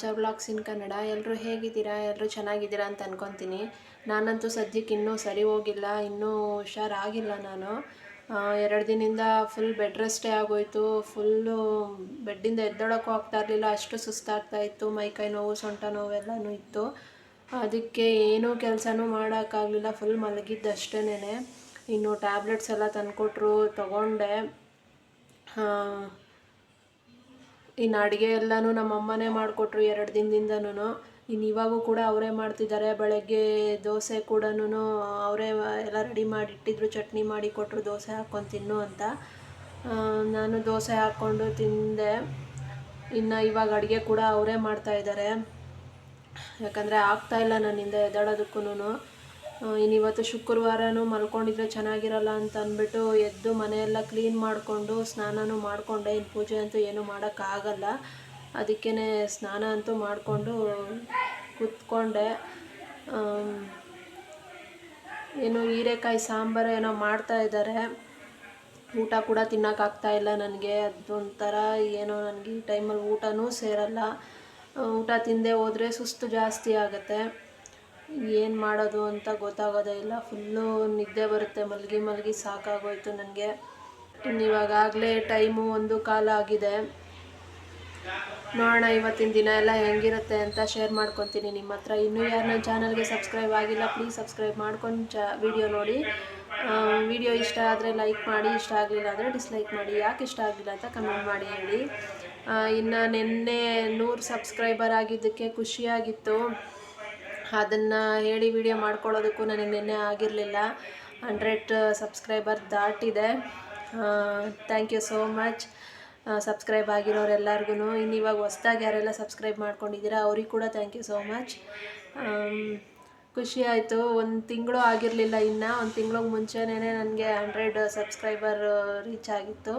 Channel blogs ಇನ್ ಕನ್ನಡ ಎಲ್ಲರೂ ಹೇಗಿದ್ದೀರಾ ಎಲ್ಲರೂ ಚೆನ್ನಾಗಿದ್ದೀರಾ ಅಂತ ಅನ್ಕೊತೀನಿ. ನಾನಂತೂ ಸದ್ಯಕ್ಕೆ ಇನ್ನೂ ಸರಿ ಹೋಗಿಲ್ಲ, ಇನ್ನೂ ಹುಷಾರಾಗಿಲ್ಲ ನಾನು. ಎರಡು ದಿನದಿಂದ ಫುಲ್ ಬೆಡ್ ರೆಸ್ಟೇ ಆಗೋಯ್ತು ಫುಲ್ಲು ಬೆಡ್ಡಿಂದ ಎದ್ದೋಳಕ್ಕೂ ಆಗ್ತಾ ಇರಲಿಲ್ಲ, ಅಷ್ಟು ಸುಸ್ತಾಗ್ತಾ ಇತ್ತು ಮೈಕೈ ನೋವು, ಸೊಂಟ ನೋವೆಲ್ಲನೂ ಇತ್ತು. ಅದಕ್ಕೆ ಏನೂ ಕೆಲಸನೂ ಮಾಡೋಕ್ಕಾಗಲಿಲ್ಲ ಫುಲ್ ಮಲಗಿದ್ದಷ್ಟೇನೆ ಇನ್ನು ಟ್ಯಾಬ್ಲೆಟ್ಸ್ ಎಲ್ಲ ತಂದುಕೊಟ್ರು, ತೊಗೊಂಡೆ. ಇನ್ನು ಅಡುಗೆ ಎಲ್ಲನೂ ನಮ್ಮ ಅಮ್ಮನೇ ಮಾಡಿಕೊಟ್ರು ಎರಡು ದಿನದಿಂದನೂ ಇನ್ನು ಇವಾಗೂ ಕೂಡ ಅವರೇ ಮಾಡ್ತಿದ್ದಾರೆ. ಬೆಳಗ್ಗೆ ದೋಸೆ ಕೂಡ ಅವರೇ ಎಲ್ಲ ರೆಡಿ ಮಾಡಿ ಇಟ್ಟಿದ್ರು ಚಟ್ನಿ ಮಾಡಿ ಕೊಟ್ಟರು ದೋಸೆ ಹಾಕ್ಕೊಂಡು ತಿನ್ನು ಅಂತ. ನಾನು ದೋಸೆ ಹಾಕ್ಕೊಂಡು ತಿಂದೆ. ಇನ್ನು ಇವಾಗ ಅಡುಗೆ ಕೂಡ ಅವರೇ ಮಾಡ್ತಾಯಿದ್ದಾರೆ ಯಾಕಂದರೆ ಆಗ್ತಾ ಇಲ್ಲ ನನ್ನಿಂದ ಎದ್ದಾಡೋದಕ್ಕೂ ಇನ್ನು ಇವತ್ತು ಶುಕ್ರವಾರನೂ ಮಲ್ಕೊಂಡಿದ್ರೆ ಚೆನ್ನಾಗಿರಲ್ಲ ಅಂತ ಅಂದ್ಬಿಟ್ಟು ಎದ್ದು ಮನೆಯೆಲ್ಲ ಕ್ಲೀನ್ ಮಾಡಿಕೊಂಡು ಸ್ನಾನನೂ ಮಾಡಿಕೊಂಡೆ. ಇನ್ನು ಪೂಜೆ ಅಂತೂ ಏನೂ ಮಾಡೋಕ್ಕಾಗಲ್ಲ. ಅದಕ್ಕೇ ಸ್ನಾನ ಅಂತೂ ಮಾಡಿಕೊಂಡು ಕೂತ್ಕೊಂಡೆ. ಏನು ಹೀರೆಕಾಯಿ ಸಾಂಬಾರು ಏನೋ ಮಾಡ್ತಾ ಇದ್ದಾರೆ. ಊಟ ಕೂಡ ತಿನ್ನೋಕ್ಕಾಗ್ತಾ ಇಲ್ಲ ನನಗೆ. ಅದೊಂಥರ ಏನೋ ನನಗೆ ಈ ಟೈಮಲ್ಲಿ ಊಟನೂ ಸೇರಲ್ಲ. ಊಟ ತಿಂದೆ ಹೋದರೆ ಸುಸ್ತು ಜಾಸ್ತಿ ಆಗುತ್ತೆ. ಏನು ಮಾಡೋದು ಅಂತ ಗೊತ್ತಾಗೋದೇ ಇಲ್ಲ. ಫುಲ್ಲು ನಿದ್ದೆ ಬರುತ್ತೆ. ಮಲಗಿ ಮಲಗಿ ಸಾಕಾಗೋಯಿತು ನನಗೆ ಇವಾಗಲೇ ಟೈಮು ಒಂದು ಕಾಲ ಆಗಿದೆ. ನೋಡೋಣ ಇವತ್ತಿನ ದಿನ ಎಲ್ಲ ಹೆಂಗಿರುತ್ತೆ ಅಂತ ಶೇರ್ ಮಾಡ್ಕೊತೀನಿ ನಿಮ್ಮ ಹತ್ರ. ಇನ್ನೂ ಯಾರು ನನ್ನ ಚಾನಲ್ಗೆ ಸಬ್ಸ್ಕ್ರೈಬ್ ಆಗಿಲ್ಲ ಪ್ಲೀಸ್ ಸಬ್ಸ್ಕ್ರೈಬ್ ಮಾಡ್ಕೊಂಡು ಚ ವಿಡಿಯೋ ನೋಡಿ. ವಿಡಿಯೋ ಇಷ್ಟ ಆದರೆ ಲೈಕ್ ಮಾಡಿ, ಇಷ್ಟ ಆಗಲಿಲ್ಲ ಅಂದರೆ ಡಿಸ್ಲೈಕ್ ಮಾಡಿ. ಯಾಕೆ ಇಷ್ಟ ಆಗಲಿಲ್ಲ ಅಂತ ಕಮೆಂಟ್ ಮಾಡಿ ಹೇಳಿ. ಇನ್ನು ನಿನ್ನೆ ನೂರು ಸಬ್ಸ್ಕ್ರೈಬರ್ ಆಗಿದ್ದಕ್ಕೆ ಖುಷಿಯಾಗಿತ್ತು. ಅದನ್ನು ಹೇಳಿ ವಿಡಿಯೋ ಮಾಡ್ಕೊಳ್ಳೋದಕ್ಕೂ ನನಗೆ ನಿನ್ನೆ ಆಗಿರಲಿಲ್ಲ. ಹಂಡ್ರೆಡ್ ಸಬ್ಸ್ಕ್ರೈಬರ್ ದಾಟಿದೆ. Thank you so much subscribe ಆಗಿರೋರೆಲ್ಲರಿಗೂ ಇನ್ನು ಇವಾಗ ಹೊಸ್ದಾಗಿ ಯಾರೆಲ್ಲ ಸಬ್ಸ್ಕ್ರೈಬ್ ಮಾಡ್ಕೊಂಡಿದ್ದೀರಾ, ಅವ್ರಿಗೆ ಕೂಡ ಥ್ಯಾಂಕ್ ಯು ಸೋ ಮಚ್ ಖುಷಿ ಆಯಿತು. ಒಂದು ತಿಂಗಳು ಆಗಿರಲಿಲ್ಲ ಇನ್ನು. ಒಂದು ತಿಂಗಳಿಗೆ ಮುಂಚೆನೇ ನನಗೆ ಹಂಡ್ರೆಡ್ ಸಬ್ಸ್ಕ್ರೈಬರ್ ರೀಚ್ ಆಗಿತ್ತು.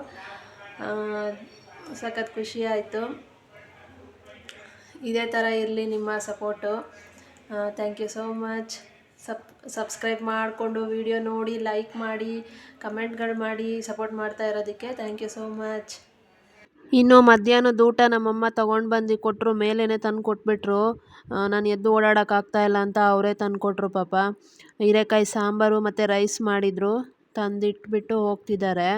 ಸಖತ್ ಖುಷಿ ಆಯಿತು. ಇದೇ ಥರ ಇರಲಿ ನಿಮ್ಮ support. Thank you so much sub subscribe ಮಾಡಿಕೊಂಡು ವಿಡಿಯೋ ನೋಡಿ ಲೈಕ್ ಮಾಡಿ ಕಮೆಂಟ್ಗಳು ಮಾಡಿ ಸಪೋರ್ಟ್ ಮಾಡ್ತಾ ಇರೋದಕ್ಕೆ ಥ್ಯಾಂಕ್ ಯು ಸೋ ಮಚ್ ಇನ್ನು ಮಧ್ಯಾಹ್ನದ ಊಟ ನಮ್ಮಮ್ಮ ತೊಗೊಂಡು ಬಂದು ಕೊಟ್ಟರು ಮೇಲೇ ತಂದು ಕೊಟ್ಬಿಟ್ರು. ನಾನು ಎದ್ದು ಇಲ್ಲ ಅಂತ ಅವರೇ ತಂದು ಕೊಟ್ಟರು ಪಾಪ. ಹೀರೆಕಾಯಿ ಸಾಂಬಾರು ಮತ್ತು ರೈಸ್ ಮಾಡಿದರು, ತಂದಿಟ್ಬಿಟ್ಟು ಹೋಗ್ತಿದ್ದಾರೆ.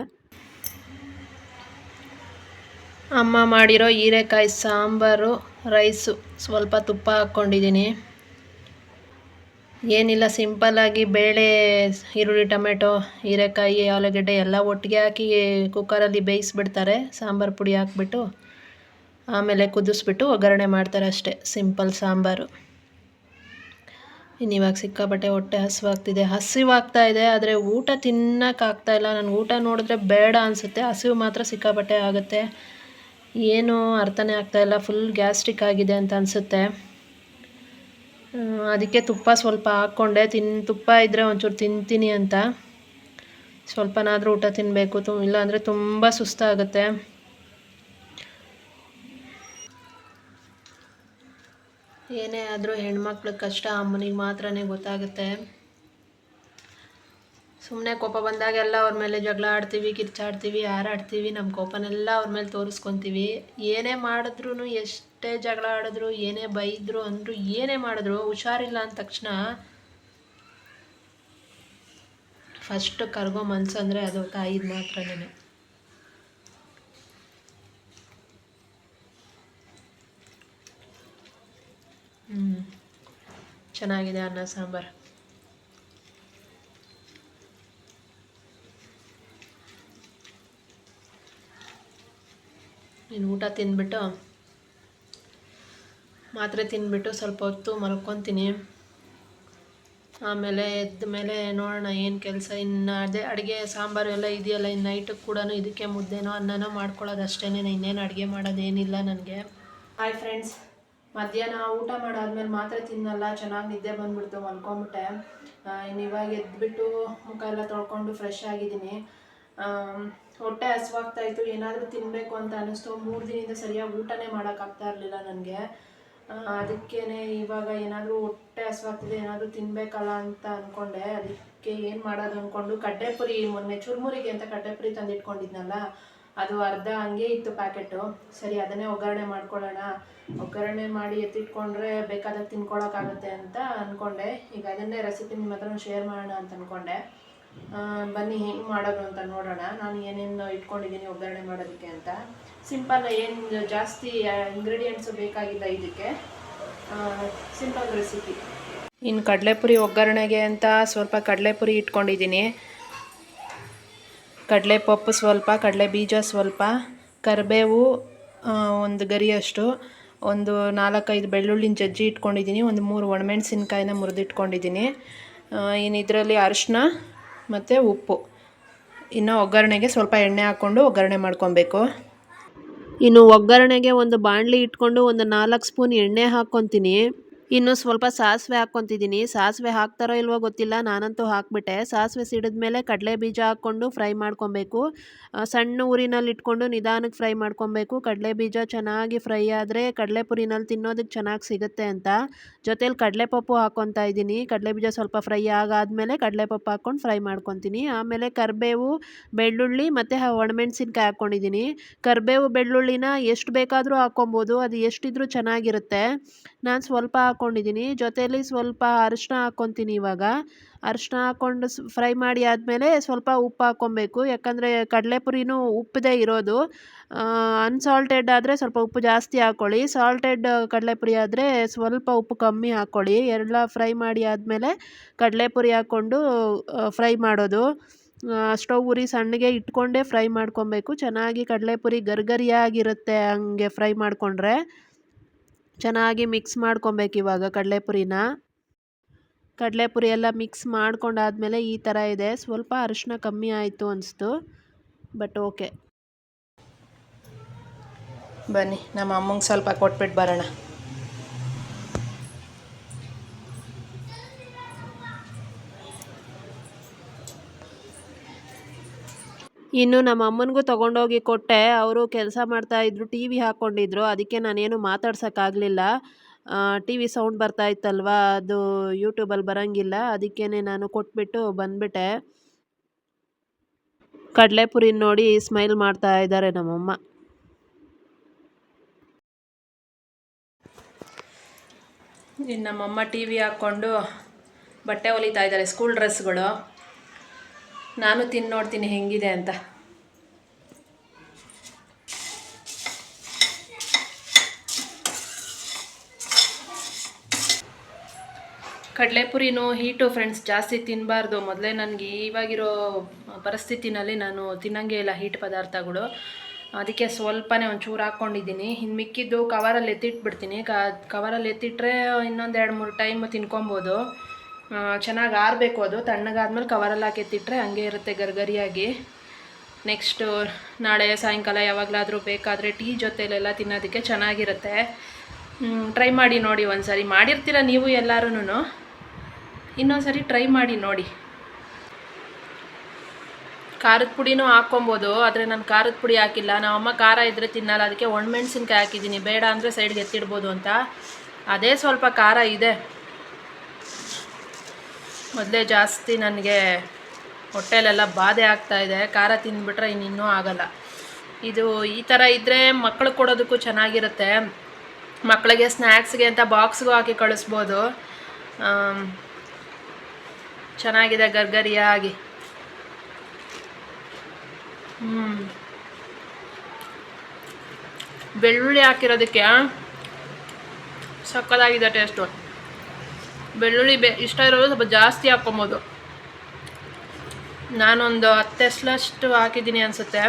ಅಮ್ಮ ಮಾಡಿರೋ ಹೀರೆಕಾಯಿ ಸಾಂಬಾರು ರೈಸು ಸ್ವಲ್ಪ ತುಪ್ಪ ಹಾಕ್ಕೊಂಡಿದ್ದೀನಿ. ಏನಿಲ್ಲ ಸಿಂಪಲ್ಲಾಗಿ ಬೇಳೆ, ಈರುಳ್ಳಿ, ಟೊಮೆಟೊ, ಹೀರೆಕಾಯಿ, ಆಲೂಗಡ್ಡೆ ಎಲ್ಲ ಒಟ್ಟಿಗೆ ಹಾಕಿ ಕುಕ್ಕರಲ್ಲಿ ಬೇಯಿಸ್ಬಿಡ್ತಾರೆ. ಸಾಂಬಾರು ಪುಡಿ ಹಾಕ್ಬಿಟ್ಟು ಆಮೇಲೆ ಕುದಿಸ್ಬಿಟ್ಟು ಒಗ್ಗರಣೆ ಮಾಡ್ತಾರೆ ಅಷ್ಟೇ, ಸಿಂಪಲ್ ಸಾಂಬಾರು. ಇನ್ನು ಇವಾಗ ಸಿಕ್ಕಾಪಟ್ಟೆ ಹೊಟ್ಟೆ ಹಸಿವಾಗ್ತಿದೆ. ಹಸಿವಾಗ್ತಾ ಇದೆ, ಆದರೆ ಊಟ ತಿನ್ನೋಕ್ಕಾಗ್ತಾ ಇಲ್ಲ. ನನಗೆ ಊಟ ನೋಡಿದ್ರೆ ಬೇಡ ಅನಿಸುತ್ತೆ. ಹಸಿವು ಮಾತ್ರ ಸಿಕ್ಕಾಪಟ್ಟೆ ಆಗುತ್ತೆ. ಏನು ಅರ್ಥನೇ ಆಗ್ತಾ ಇಲ್ಲ. ಫುಲ್ ಗ್ಯಾಸ್ಟ್ರಿಕ್ ಆಗಿದೆ ಅಂತ ಅನಿಸುತ್ತೆ. ಅದಕ್ಕೆ ತುಪ್ಪ ಸ್ವಲ್ಪ ಹಾಕ್ಕೊಂಡೆ. ತಿನ್, ತುಪ್ಪ ಇದ್ದರೆ ಒಂಚೂರು ತಿಂತೀನಿ ಅಂತ. ಸ್ವಲ್ಪನಾದರೂ ಊಟ ತಿನ್ನಬೇಕು ತು ಇಲ್ಲಾಂದರೆ ತುಂಬ ಸುಸ್ತಾಗುತ್ತೆ. ಏನೇ ಆದರೂ ಹೆಣ್ಮಕ್ಳ ಕಷ್ಟ, ಅಮ್ಮನಿಗೆ ಮಾತ್ರನೇ ಗೊತ್ತಾಗುತ್ತೆ. ಸುಮ್ಮನೆ ಕೋಪ ಬಂದಾಗೆಲ್ಲ ಅವ್ರ ಮೇಲೆ ಜಗಳ ಆಡ್ತೀವಿ, ಕಿರ್ಚಾಡ್ತೀವಿ, ಹಾರಾಡ್ತೀವಿ. ನಮ್ಮ ಕೋಪನೆಲ್ಲ ಅವ್ರ ಮೇಲೆ ತೋರಿಸ್ಕೊತೀವಿ. ಏನೇ ಮಾಡಿದ್ರೂ ಎಷ್ಟೇ ಜಗಳ ಆಡಿದ್ರು, ಏನೇ ಬೈದ್ರು ಅಂದರು ಏನೇ ಮಾಡಿದ್ರು, ಹುಷಾರಿಲ್ಲ ಅಂದ ತಕ್ಷಣ ಫಸ್ಟ್ ಕರ್ಗೋ ಮನ್ಸು ಅಂದರೆ ಅದು ತಾಯಿದು ಮಾತ್ರನೇ. ಹ್ಞೂ ಚೆನ್ನಾಗಿದೆ ಅನ್ನ ಸಾಂಬಾರು. ನೀನು ಊಟ ತಿಂದ್ಬಿಟ್ಟು ಮಾತ್ರೆ ತಿಂದ್ಬಿಟ್ಟು ಸ್ವಲ್ಪ ಹೊತ್ತು ಮಲ್ಕೊತೀನಿ. ಆಮೇಲೆ ಎದ್ದ ಮೇಲೆ ನೋಡೋಣ ಏನು ಕೆಲಸ. ಇನ್ನು ಅದೇ ಅಡುಗೆ ಸಾಂಬಾರು ಎಲ್ಲ ಇದೆಯಲ್ಲ ಇನ್ನು ನೈಟಿಗೆ ಕೂಡ ಇದಕ್ಕೆ ಮುದ್ದೆನೋ ಅನ್ನನೋ ಮಾಡ್ಕೊಳ್ಳೋದು ಅಷ್ಟೇ ಇನ್ನೇನು ಅಡುಗೆ ಮಾಡೋದೇನಿಲ್ಲ ನನಗೆ. ಹಾಯ್ ಫ್ರೆಂಡ್ಸ್ ಮಧ್ಯಾಹ್ನ ಊಟ ಮಾಡಾದ್ಮೇಲೆ ಮಾತ್ರ ತಿನ್ನಲ್ಲ, ಚೆನ್ನಾಗಿ ನಿದ್ದೆ ಬಂದ್ಬಿಡ್ತು, ಮಲ್ಕೊಂಬಿಟ್ಟೆ. ಇನ್ನು ಇವಾಗ ಎದ್ಬಿಟ್ಟು ಮುಖ ಎಲ್ಲ ತೊಳ್ಕೊಂಡು ಫ್ರೆಶ್ ಆಗಿದ್ದೀನಿ. ಹೊಟ್ಟೆ ಹಸ್ವಾಗ್ತಾಯಿತ್ತು ಏನಾದರೂ ತಿನ್ನಬೇಕು ಅಂತ ಅನ್ನಿಸ್ತು. ಮೂರು ದಿನದಿಂದ ಸರಿಯಾಗಿ ಊಟನೇ ಮಾಡೋಕ್ಕಾಗ್ತಾ ಇರಲಿಲ್ಲ ನನಗೆ. ಅದಕ್ಕೇ ಇವಾಗ ಏನಾದರೂ ಹೊಟ್ಟೆ ಹಸ್ವಾಗ್ತಿದೆ, ಏನಾದರೂ ತಿನ್ನಬೇಕಲ್ಲ ಅಂತ ಅಂದ್ಕೊಂಡೆ ಅದಕ್ಕೆ ಏನು ಮಾಡೋದು ಅಂದ್ಕೊಂಡು ಕಡ್ಲೆಪುರಿ ಮೊನ್ನೆ ಚುರುಮುರಿಗೆ ಅಂತ ಕಡ್ಲೆಪುರಿ ತಂದಿಟ್ಕೊಂಡಿದ್ನಲ್ಲ, ಅದು ಅರ್ಧ ಹಂಗೆ ಇತ್ತು ಪ್ಯಾಕೆಟು ಸರಿ, ಅದನ್ನೇ ಒಗ್ಗರಣೆ ಮಾಡ್ಕೊಳ್ಳೋಣ. ಒಗ್ಗರಣೆ ಮಾಡಿ ಎತ್ತಿಟ್ಕೊಂಡ್ರೆ ಬೇಕಾದಾಗ ತಿನ್ಕೊಳಕ್ಕಾಗುತ್ತೆ ಅಂತ ಅಂದ್ಕೊಂಡೆ ಈಗ ಅದನ್ನೇ ರೆಸಿಪಿ ನಿಮ್ಮ ಹತ್ರ ಶೇರ್ ಮಾಡೋಣ ಅಂತ ಅಂದ್ಕೊಂಡೆ ಬನ್ನಿ, ಹೆಂಗೆ ಮಾಡೋದು ಅಂತ ನೋಡೋಣ. ನಾನು ಏನೇನು ಇಟ್ಕೊಂಡಿದ್ದೀನಿ ಒಗ್ಗರಣೆ ಮಾಡೋದಕ್ಕೆ ಅಂತ. ಸಿಂಪಲ್ ಏನು ಜಾಸ್ತಿ ಇಂಗ್ರೀಡಿಯೆಂಟ್ಸು ಬೇಕಾಗಿಲ್ಲ ಇದಕ್ಕೆ ಸಿಂಪಲ್ ರೆಸಿಪಿ ಇನ್ನು ಕಡಲೆಪುರಿ ಒಗ್ಗರಣೆಗೆ ಅಂತ ಸ್ವಲ್ಪ ಕಡಲೆಪುರಿ ಇಟ್ಕೊಂಡಿದ್ದೀನಿ. ಕಡಲೆ ಪಪ್ಪು ಸ್ವಲ್ಪ ಕಡಲೆ ಬೀಜ ಸ್ವಲ್ಪ, ಕರಿಬೇವು ಒಂದು ಗರಿಯಷ್ಟು, ಒಂದು ನಾಲ್ಕೈದು ಬೆಳ್ಳುಳ್ಳಿನ ಜಜ್ಜಿ ಇಟ್ಕೊಂಡಿದ್ದೀನಿ. ಒಂದು ಮೂರು ಒಣಮೆಣಸಿನ್ಕಾಯಿನ ಮುರಿದಿಟ್ಕೊಂಡಿದ್ದೀನಿ. ಇನ್ನು ಇದರಲ್ಲಿ ಅರಿಶಿನ ಮತ್ತು ಉಪ್ಪು. ಇನ್ನು ಒಗ್ಗರಣೆಗೆ ಸ್ವಲ್ಪ ಎಣ್ಣೆ ಹಾಕ್ಕೊಂಡು ಒಗ್ಗರಣೆ ಮಾಡ್ಕೊಬೇಕು. ಇನ್ನು ಒಗ್ಗರಣೆಗೆ ಒಂದು ಬಾಣಲಿ ಇಟ್ಕೊಂಡು ಒಂದು ನಾಲ್ಕು ಸ್ಪೂನ್ ಎಣ್ಣೆ ಹಾಕ್ಕೊತೀನಿ. ಇನ್ನು ಸ್ವಲ್ಪ ಸಾಸಿವೆ ಹಾಕ್ಕೊತಿದ್ದೀನಿ. ಸಾಸಿವೆ ಹಾಕ್ತಾರೋ ಇಲ್ವೋ ಗೊತ್ತಿಲ್ಲ. ನಾನಂತೂ ಹಾಕ್ಬಿಟ್ಟೆ. ಸಾಸಿವೆ ಸಿಡಿದ್ಮೇಲೆ ಕಡಲೆ ಬೀಜ ಹಾಕ್ಕೊಂಡು ಫ್ರೈ ಮಾಡ್ಕೊಬೇಕು. ಸಣ್ಣ ಊರಿನಲ್ಲಿ ಇಟ್ಕೊಂಡು ನಿಧಾನಕ್ಕೆ ಫ್ರೈ ಮಾಡ್ಕೊಬೇಕು. ಕಡಲೆ ಬೀಜ ಚೆನ್ನಾಗಿ ಫ್ರೈ ಆದರೆ ಕಡಲೆಪುರಿನಲ್ಲಿ ತಿನ್ನೋದಕ್ಕೆ ಚೆನ್ನಾಗಿ ಸಿಗುತ್ತೆ ಅಂತ. ಜೊತೇಲಿ ಕಡಲೆಪಪ್ಪು ಹಾಕ್ಕೊತಾ ಇದ್ದೀನಿ. ಕಡಲೆ ಬೀಜ ಸ್ವಲ್ಪ ಫ್ರೈ ಆಗಾದಮೇಲೆ ಕಡಲೆ ಪಪ್ಪು ಹಾಕ್ಕೊಂಡು ಫ್ರೈ ಮಾಡ್ಕೊತೀನಿ. ಆಮೇಲೆ ಕರಿಬೇವು, ಬೆಳ್ಳುಳ್ಳಿ ಮತ್ತು ಒಣಮೆಣ್ಸಿನ್ಕಾಯಿ ಹಾಕ್ಕೊಂಡಿದ್ದೀನಿ. ಕರಿಬೇವು, ಬೆಳ್ಳುಳ್ಳಿನ ಎಷ್ಟು ಬೇಕಾದರೂ ಹಾಕ್ಕೊಬೋದು. ಅದು ಎಷ್ಟಿದ್ರೂ ಚೆನ್ನಾಗಿರುತ್ತೆ. ನಾನು ಸ್ವಲ್ಪ ಹಾಕ್ಕೊಂಡಿದ್ದೀನಿ ಜೊತೆಯಲ್ಲಿ ಸ್ವಲ್ಪ ಅರಿಶಿನ ಹಾಕ್ಕೊತೀನಿ ಇವಾಗ. ಅರಿಶಿನ ಹಾಕ್ಕೊಂಡು ಫ್ರೈ ಮಾಡಿ ಆದಮೇಲೆ ಸ್ವಲ್ಪ ಉಪ್ಪು ಹಾಕ್ಕೊಬೇಕು. ಯಾಕಂದರೆ ಕಡಲೆಪುರಿನೂ ಉಪ್ಪದೇ ಇರೋದು. ಅನ್ಸಾಲ್ಟೆಡ್ ಆದರೆ ಸ್ವಲ್ಪ ಉಪ್ಪು ಜಾಸ್ತಿ ಹಾಕ್ಕೊಳ್ಳಿ ಸಾಲ್ಟೆಡ್ ಕಡಲೆಪುರಿ ಆದರೆ ಸ್ವಲ್ಪ ಉಪ್ಪು ಕಮ್ಮಿ ಹಾಕ್ಕೊಳ್ಳಿ ಎಲ್ಲ ಫ್ರೈ ಮಾಡಿ ಆದಮೇಲೆ ಕಡಲೆಪುರಿ ಹಾಕ್ಕೊಂಡು ಫ್ರೈ ಮಾಡೋದು. ಸ್ಟವ್ ಉರಿ ಸಣ್ಣಗೆ ಇಟ್ಕೊಂಡೇ ಫ್ರೈ ಮಾಡ್ಕೊಬೇಕು. ಚೆನ್ನಾಗಿ ಕಡಲೆಪುರಿ ಗರ್ಗರಿಯಾಗಿರುತ್ತೆ ಹಂಗೆ ಫ್ರೈ ಮಾಡಿಕೊಂಡ್ರೆ. ಚೆನ್ನಾಗಿ ಮಿಕ್ಸ್ ಮಾಡ್ಕೊಬೇಕು ಇವಾಗ ಕಡಲೆಪುರಿನ. ಕಡಲೆಪುರಿ ಎಲ್ಲ ಮಿಕ್ಸ್ ಮಾಡ್ಕೊಂಡಾದ್ಮೇಲೆ ಈ ಥರ ಇದೆ. ಸ್ವಲ್ಪ ಅರಿಶಿನ ಕಮ್ಮಿ ಆಯಿತು ಅನಿಸ್ತು ಬಟ್ ಓಕೆ ಬನ್ನಿ, ನಮ್ಮ ಅಮ್ಮಂಗೆ ಸ್ವಲ್ಪ ಕೊಟ್ಬಿಟ್ಟು ಬರೋಣ. ಇನ್ನು ನಮ್ಮ ಅಮ್ಮನಿಗೂ ತೊಗೊಂಡೋಗಿ ಕೊಟ್ಟೆ. ಅವರು ಕೆಲಸ ಮಾಡ್ತಾಯಿದ್ರು ಟಿ ವಿ ಹಾಕ್ಕೊಂಡಿದ್ರು ಅದಕ್ಕೆ ನಾನೇನು ಮಾತಾಡ್ಸೋಕ್ಕಾಗಲಿಲ್ಲ. ಟಿ ವಿ ಸೌಂಡ್ ಬರ್ತಾ ಇತ್ತಲ್ವಾ? ಅದು ಯೂಟ್ಯೂಬಲ್ಲಿ ಬರೋಂಗಿಲ್ಲ. ಅದಕ್ಕೇ ನಾನು ಕೊಟ್ಬಿಟ್ಟು ಬಂದ್ಬಿಟ್ಟೆ. ಕಡಲೆಪುರಿ ನೋಡಿ ಸ್ಮೈಲ್ ಮಾಡ್ತಾ ಇದ್ದಾರೆ ನಮ್ಮಮ್ಮ. ಇನ್ನು ನಮ್ಮಮ್ಮ ಟಿ ವಿ ಹಾಕ್ಕೊಂಡು ಬಟ್ಟೆ ಹೊಲಿತಾ ಇದ್ದಾರೆ, ಸ್ಕೂಲ್ ಡ್ರೆಸ್ಗಳು ನಾನು ತಿಂದು ನೋಡ್ತೀನಿ ಹೆಂಗಿದೆ ಅಂತ. ಕಡಲೆಪುರಿನೂ ಹೀಟು ಫ್ರೆಂಡ್ಸ್ ಜಾಸ್ತಿ ತಿನ್ನಬಾರ್ದು ಮೊದಲೇ ನನಗೆ ಇವಾಗಿರೋ ಪರಿಸ್ಥಿತಿನಲ್ಲಿ ನಾನು ತಿನ್ನಂಗೆ ಇಲ್ಲ ಹೀಟ್ ಪದಾರ್ಥಗಳು. ಅದಕ್ಕೆ ಸ್ವಲ್ಪನೇ ಒಂಚೂರು ಹಾಕ್ಕೊಂಡಿದ್ದೀನಿ. ಇನ್ನು ಮಿಕ್ಕಿದ್ದು ಕವರಲ್ಲಿ ಎತ್ತಿಟ್ಬಿಡ್ತೀನಿ. ಕವರಲ್ಲಿ ಎತ್ತಿಟ್ರೆ ಇನ್ನೊಂದು ಎರಡು ಮೂರು ಟೈಮ್ ತಿನ್ಕೊಬೋದು. ಚೆನ್ನಾಗಿ ಆರಬೇಕು ಅದು. ತಣ್ಣಗಾದ್ಮೇಲೆ ಕವರಲ್ಲಿ ಹಾಕಿ ಎತ್ತಿಟ್ರೆ ಹಂಗೆ ಇರುತ್ತೆ ಗರ್ಗರಿಯಾಗಿ. ನೆಕ್ಸ್ಟು ನಾಳೆ ಸಾಯಂಕಾಲ ಯಾವಾಗಲಾದರೂ ಬೇಕಾದರೆ ಟೀ ಜೊತೆಲೆಲ್ಲ ತಿನ್ನೋದಕ್ಕೆ ಚೆನ್ನಾಗಿರುತ್ತೆ. ಟ್ರೈ ಮಾಡಿ ನೋಡಿ ಒಂದ್ಸರಿ. ಮಾಡಿರ್ತೀರ ನೀವು ಎಲ್ಲರೂ ಇನ್ನೊಂದ್ಸರಿ ಟ್ರೈ ಮಾಡಿ ನೋಡಿ. ಖಾರದ ಪುಡಿನೂ ಹಾಕ್ಕೊಬೋದು, ಆದರೆ ನಾನು ಖಾರದ ಪುಡಿ ಹಾಕಿಲ್ಲ. ನಮ್ಮಮ್ಮ ಖಾರ ಇದ್ದರೆ ತಿನ್ನಲ್ಲ, ಅದಕ್ಕೆ ಒಣಮೆಣ್ಸಿನ್ಕಾಯಿ ಹಾಕಿದ್ದೀನಿ. ಬೇಡ ಅಂದರೆ ಸೈಡ್ಗೆ ಎತ್ತಿಡ್ಬೋದು ಅಂತ. ಅದೇ ಸ್ವಲ್ಪ ಖಾರ ಇದೆ. ಮೊದಲೇ ಜಾಸ್ತಿ ನನಗೆ ಹೊಟ್ಟೆಲೆಲ್ಲ ಬಾಧೆ ಇದೆ, ಖಾರ ತಿಂದುಬಿಟ್ರೆ ಇನ್ನಿನ್ನೂ ಆಗಲ್ಲ. ಇದು ಈ ಥರ ಇದ್ದರೆ ಮಕ್ಕಳು ಕೊಡೋದಕ್ಕೂ ಚೆನ್ನಾಗಿರುತ್ತೆ. ಮಕ್ಕಳಿಗೆ ಸ್ನ್ಯಾಕ್ಸ್ಗೆ ಅಂತ ಬಾಕ್ಸ್ಗೂ ಹಾಕಿ ಕಳಿಸ್ಬೋದು. ಚೆನ್ನಾಗಿದೆ ಗರ್ಗರಿಯಾಗಿ ಹ್ಞೂ ಬೆಳ್ಳುಳ್ಳಿ ಹಾಕಿರೋದಕ್ಕೆ ಸಕ್ಕದಾಗಿದೆ ಟೇಸ್ಟು ಬೆಳ್ಳುಳ್ಳಿ ಬೆ ಇಷ್ಟ ಇರೋದು ಸ್ವಲ್ಪ ಜಾಸ್ತಿ ಹಾಕ್ಕೊಬೋದು. ನಾನೊಂದು ಹತ್ತು ಎಸ್ಲಷ್ಟು ಹಾಕಿದ್ದೀನಿ ಅನಿಸುತ್ತೆ.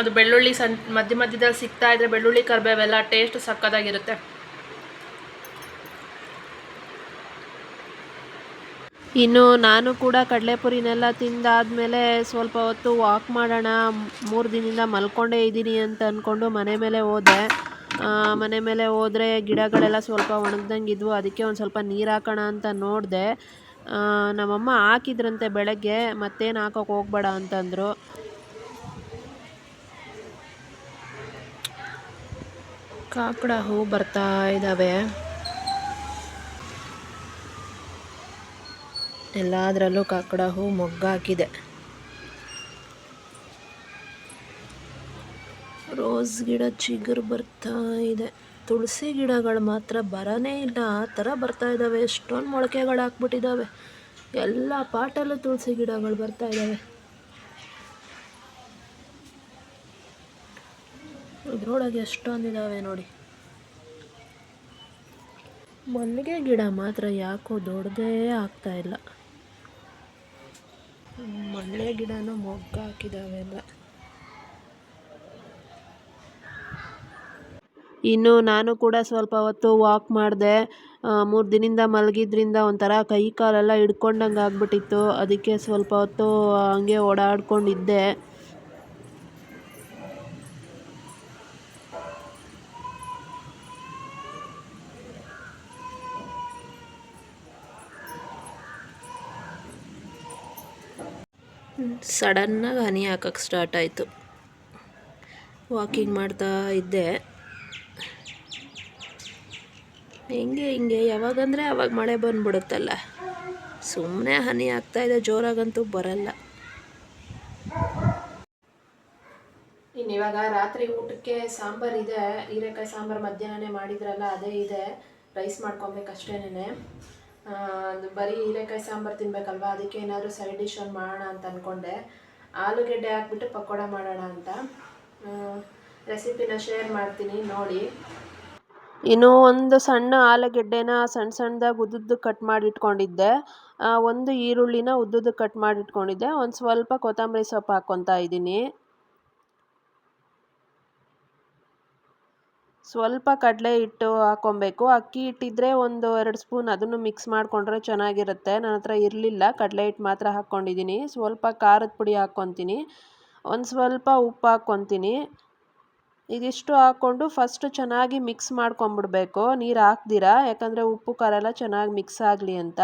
ಅದು ಬೆಳ್ಳುಳ್ಳಿ ಸನ್ ಮಧ್ಯ ಮಧ್ಯದಲ್ಲಿ ಸಿಗ್ತಾ ಇದ್ರೆ ಬೆಳ್ಳುಳ್ಳಿ, ಕರ್ಬೇವೆಲ್ಲ ಟೇಸ್ಟ್ ಸಕ್ಕದಾಗಿರುತ್ತೆ. ಇನ್ನು ನಾನು ಕೂಡ ಕಡಲೆಪುರಿನೆಲ್ಲ ತಿಂದಾದಮೇಲೆ ಸ್ವಲ್ಪ ಹೊತ್ತು ವಾಕ್ ಮಾಡೋಣ, ಮೂರು ದಿನದಿಂದ ಮಲ್ಕೊಂಡೇ ಇದ್ದೀನಿ ಅಂತ ಅಂದ್ಕೊಂಡು ಮನೆ ಮೇಲೆ ಹೋದೆ. ಮನೆ ಮೇಲೆ ಹೋದರೆ ಗಿಡಗಳೆಲ್ಲ ಸ್ವಲ್ಪ ಒಣಗ್ದಂಗೆ ಇದ್ವು, ಅದಕ್ಕೆ ಒಂದು ಸ್ವಲ್ಪ ನೀರು ಹಾಕೋಣ ಅಂತ ನೋಡಿದೆ. ನಮ್ಮಮ್ಮ ಹಾಕಿದ್ರಂತೆ ಬೆಳಗ್ಗೆ, ಮತ್ತೇನು ಹಾಕೋಕೆ ಹೋಗ್ಬೇಡ ಅಂತಂದರು. ಕಾಕಡ ಹೂ ಬರ್ತಾ ಇದ್ದಾವೆ ಎಲ್ಲದರಲ್ಲೂ ಕಾಕಡ ಹೂ ಮೊಗ್ಗಾಕಿದೆ ರೋಸ್ ಗಿಡ ಚಿಗುರು ಬರ್ತಾ ಇದೆ. ತುಳಸಿ ಗಿಡಗಳು ಮಾತ್ರ ಬರನೇ ಇಲ್ಲ. ಆ ಥರ ಬರ್ತಾ ಇದ್ದಾವೆ ಎಷ್ಟೊಂದು ಮೊಳಕೆಗಳು ಹಾಕ್ಬಿಟ್ಟಿದ್ದಾವೆ ಎಲ್ಲ ಪಾಟಲ್ಲೂ ತುಳಸಿ ಗಿಡಗಳು ಬರ್ತಾ ಇದ್ದಾವೆ ಇದ್ರೊಳಗೆ ಎಷ್ಟೊಂದಿದ್ದಾವೆ ನೋಡಿ. ಮಲ್ಲಿಗೆ ಗಿಡ ಮಾತ್ರ ಯಾಕೋ ದೊಡ್ಡದೇ ಆಗ್ತಾ ಇಲ್ಲ. ಮಲ್ಲಿಗೆ ಗಿಡನೂ ಮೊಗ್ಗು ಹಾಕಿದಾವೆ ಎಲ್ಲ ಇನ್ನು ನಾನು ಕೂಡ ಸ್ವಲ್ಪ ಹೊತ್ತು ವಾಕ್ ಮಾಡಿದೆ. ಮೂರು ದಿನದಿಂದ ಮಲಗಿದ್ರಿಂದ ಒಂಥರ ಕೈ ಕಾಲೆಲ್ಲ ಹಿಡ್ಕೊಂಡಂಗೆ ಆಗಿಬಿಟ್ಟಿತ್ತು. ಅದಕ್ಕೆ ಸ್ವಲ್ಪ ಹೊತ್ತು ಹಂಗೆ ಓಡಾಡ್ಕೊಂಡಿದ್ದೆ. ಸಡನ್ನಾಗಿ ಹನಿ ಹಾಕಕ್ಕೆ ಸ್ಟಾರ್ಟ್ ಆಯಿತು. ವಾಕಿಂಗ್ ಮಾಡ್ತಾ ಇದ್ದೆ. ಹೆಂಗೆ, ಹಿಂಗೆ, ಯಾವಾಗಂದರೆ ಅವಾಗ ಮಳೆ ಬಂದ್ಬಿಡುತ್ತಲ್ಲ. ಸುಮ್ಮನೆ ಹನಿ ಆಗ್ತಾಯಿದೆ ಜೋರಾಗಂತೂ ಬರಲ್ಲ. ಇನ್ನಿವಾಗ ರಾತ್ರಿ ಊಟಕ್ಕೆ ಸಾಂಬಾರು ಇದೆ. ಹೀರೆಕಾಯಿ ಸಾಂಬಾರು ಮಧ್ಯಾಹ್ನನೇ ಮಾಡಿದ್ರಲ್ಲ, ಅದೇ ಇದೆ. ರೈಸ್ ಮಾಡ್ಕೊಬೇಕಷ್ಟೇನೆ ಅದು ಬರೀ ಹೀರೆಕಾಯಿ ಸಾಂಬಾರು ತಿನ್ಬೇಕಲ್ವಾ? ಅದಕ್ಕೆ ಏನಾದರೂ ಸೈಡ್ ಡಿಶ್ ಒಂದು ಮಾಡೋಣ ಅಂತ ಅಂದ್ಕೊಂಡೆ ಆಲೂಗೆಡ್ಡೆ ಹಾಕ್ಬಿಟ್ಟು ಪಕೋಡ ಮಾಡೋಣ ಅಂತ. ರೆಸಿಪಿನ ಶೇರ್ ಮಾಡ್ತೀನಿ, ನೋಡಿ. ಇನ್ನು ಒಂದು ಸಣ್ಣ ಆಲೂಗೆಡ್ಡೆನ ಸಣ್ಣ ಸಣ್ಣದಾಗಿ ಉದ್ದುದ್ದು ಕಟ್ ಮಾಡಿ ಇಟ್ಕೊಂಡಿದ್ದೆ ಒಂದು ಈರುಳ್ಳಿನ ಉದ್ದುದ್ದು ಕಟ್ ಮಾಡಿ ಇಟ್ಕೊಂಡಿದ್ದೆ ಒಂದು ಸ್ವಲ್ಪ ಕೊತ್ತಂಬರಿ ಸೊಪ್ಪು ಹಾಕ್ಕೊತಾ ಇದ್ದೀನಿ. ಸ್ವಲ್ಪ ಕಡಲೆ ಹಿಟ್ಟು ಹಾಕ್ಕೊಬೇಕು. ಅಕ್ಕಿ ಹಿಟ್ಟಿದ್ರೆ ಒಂದು ಎರಡು ಸ್ಪೂನ್ ಅದನ್ನು ಮಿಕ್ಸ್ ಮಾಡಿಕೊಂಡ್ರೆ ಚೆನ್ನಾಗಿರುತ್ತೆ. ನನ್ನ ಹತ್ರ ಇರಲಿಲ್ಲ. ಕಡಲೆ ಹಿಟ್ಟು ಮಾತ್ರ ಹಾಕ್ಕೊಂಡಿದ್ದೀನಿ. ಸ್ವಲ್ಪ ಖಾರದ ಪುಡಿ ಹಾಕ್ಕೊತೀನಿ. ಒಂದು ಸ್ವಲ್ಪ ಉಪ್ಪು ಹಾಕ್ಕೊತೀನಿ. ಇದಿಷ್ಟು ಹಾಕ್ಕೊಂಡು ಫಸ್ಟು ಚೆನ್ನಾಗಿ ಮಿಕ್ಸ್ ಮಾಡ್ಕೊಂಬಿಡ್ಬೇಕು. ನೀರು ಹಾಕ್ದಿರ? ಯಾಕಂದರೆ ಉಪ್ಪು, ಖಾರ ಎಲ್ಲ ಚೆನ್ನಾಗಿ ಮಿಕ್ಸ್ ಆಗಲಿ ಅಂತ.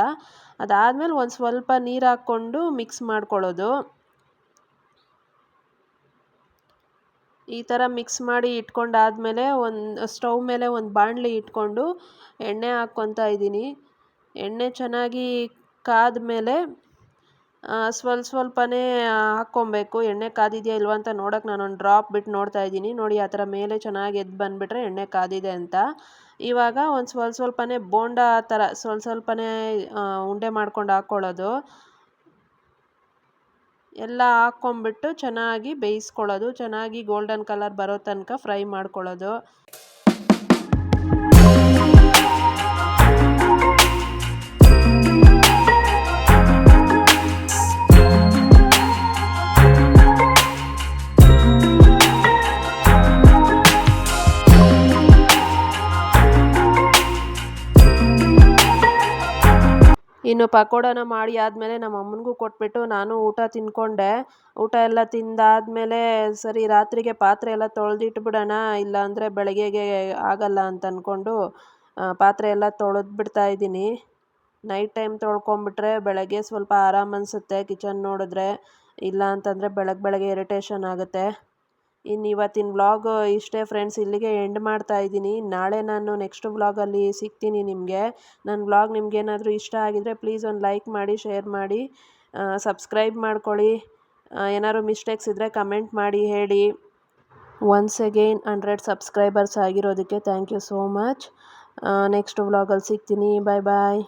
ಅದಾದಮೇಲೆ ಒಂದು ಸ್ವಲ್ಪ ನೀರು ಹಾಕ್ಕೊಂಡು ಮಿಕ್ಸ್ ಮಾಡ್ಕೊಳ್ಳೋದು. ಈ ಥರ ಮಿಕ್ಸ್ ಮಾಡಿ ಇಟ್ಕೊಂಡಾದಮೇಲೆ ಒಂದು, ಸ್ಟವ್ ಮೇಲೆ ಒಂದು ಬಾಣಲಿ ಇಟ್ಕೊಂಡು ಎಣ್ಣೆ ಹಾಕ್ಕೊತಾ ಇದ್ದೀನಿ. ಎಣ್ಣೆ ಚೆನ್ನಾಗಿ ಕಾದ ಮೇಲೆ ಸ್ವಲ್ಪ ಸ್ವಲ್ಪನೇ ಹಾಕ್ಕೊಬೇಕು. ಎಣ್ಣೆ ಕಾದಿದೆಯಾ ಇಲ್ವಾ ಅಂತ ನೋಡೋಕೆ ನಾನೊಂದು ಡ್ರಾಪ್ ಬಿಟ್ಟು ನೋಡ್ತಾ ಇದ್ದೀನಿ. ನೋಡಿ, ಆ ಥರ ಮೇಲೆ ಚೆನ್ನಾಗಿ ಎದ್ದು ಬಂದುಬಿಟ್ರೆ ಎಣ್ಣೆ ಕಾದಿದೆ ಅಂತ. ಇವಾಗ ಒಂದು ಸ್ವಲ್ಪ ಸ್ವಲ್ಪನೇ ಬೋಂಡ ಆ ಥರ ಸ್ವಲ್ಪ ಸ್ವಲ್ಪನೇ ಉಂಡೆ ಮಾಡ್ಕೊಂಡು ಹಾಕ್ಕೊಳ್ಳೋದು ಎಲ್ಲ ಹಾಕ್ಕೊಂಬಿಟ್ಟು ಚೆನ್ನಾಗಿ ಬೇಯಿಸ್ಕೊಳ್ಳೋದು. ಚೆನ್ನಾಗಿ ಗೋಲ್ಡನ್ ಕಲರ್ ಬರೋ ತನಕ ಫ್ರೈ ಮಾಡ್ಕೊಳ್ಳೋದು. ಇನ್ನು ಪಕೋಡನ ಮಾಡಿ ಆದಮೇಲೆ ನಮ್ಮ ಅಮ್ಮನಿಗೂ ಕೊಟ್ಬಿಟ್ಟು ನಾನು ಊಟ ತಿಂದ್ಕೊಂಡೆ ಊಟ ಎಲ್ಲ ತಿಂದಾದಮೇಲೆ ಸರಿ ರಾತ್ರಿಗೆ ಪಾತ್ರೆ ಎಲ್ಲ ತೊಳೆದಿಟ್ಬಿಡೋಣ ಇಲ್ಲಾಂದರೆ ಬೆಳಗ್ಗೆಗೆ ಆಗಲ್ಲ ಅಂತ ಅಂದ್ಕೊಂಡು ಪಾತ್ರೆ ಎಲ್ಲ ತೊಳೆದ್ಬಿಡ್ತಾ ಇದ್ದೀನಿ. ನೈಟ್ ಟೈಮ್ ತೊಳ್ಕೊಂಬಿಟ್ರೆ ಬೆಳಗ್ಗೆ ಸ್ವಲ್ಪ ಆರಾಮ ಅನಿಸುತ್ತೆ ಕಿಚನ್ ನೋಡಿದ್ರೆ. ಇಲ್ಲ ಅಂತಂದರೆ ಬೆಳಗ್ಗೆ ಬೆಳಗ್ಗೆ ಇರಿಟೇಷನ್ ಆಗುತ್ತೆ. ಇನ್ನು ಇವತ್ತಿನ ವ್ಲಾಗ್ ಇಷ್ಟೇ ಫ್ರೆಂಡ್ಸ್ ಇಲ್ಲಿಗೆ ಎಂಡ್ ಮಾಡ್ತಾ ಇದ್ದೀನಿ. ನಾಳೆ ನಾನು ನೆಕ್ಸ್ಟ್ ವ್ಲಾಗಲ್ಲಿ ಸಿಗ್ತೀನಿ ನಿಮಗೆ. ನನ್ನ ವ್ಲಾಗ್ ನಿಮ್ಗೇನಾದರೂ ಇಷ್ಟ ಆಗಿದರೆ ಪ್ಲೀಸ್ ಒಂದು ಲೈಕ್ ಮಾಡಿ ಶೇರ್ ಮಾಡಿ ಸಬ್ಸ್ಕ್ರೈಬ್ ಮಾಡ್ಕೊಳ್ಳಿ. ಏನಾದ್ರು ಮಿಸ್ಟೇಕ್ಸ್ ಇದ್ದರೆ ಕಮೆಂಟ್ ಮಾಡಿ, ಹೇಳಿ. Once again hundred subscribers ಆಗಿರೋದಕ್ಕೆ thank you so much next ವ್ಲಾಗಲ್ಲಿ ಸಿಗ್ತೀನಿ. ಬಾಯ್ ಬಾಯ್